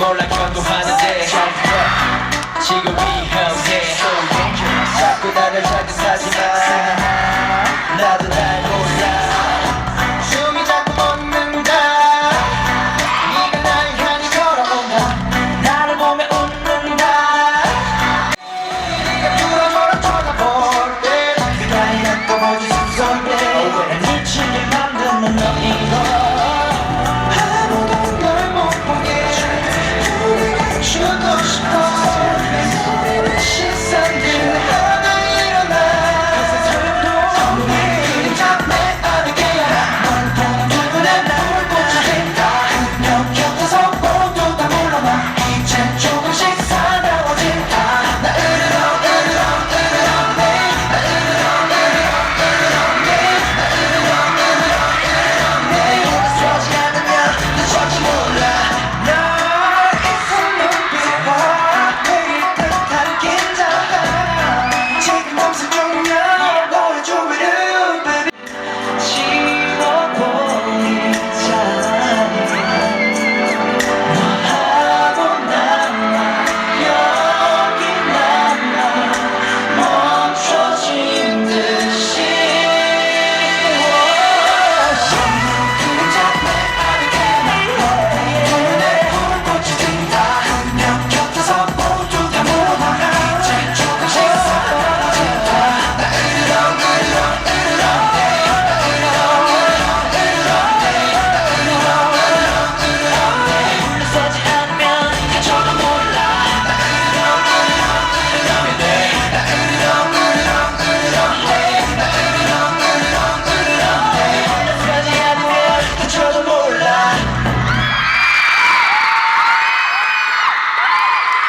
몰락형도 하는데. 지금 위험해 자꾸 그 나를 찾은 사지만. Sugar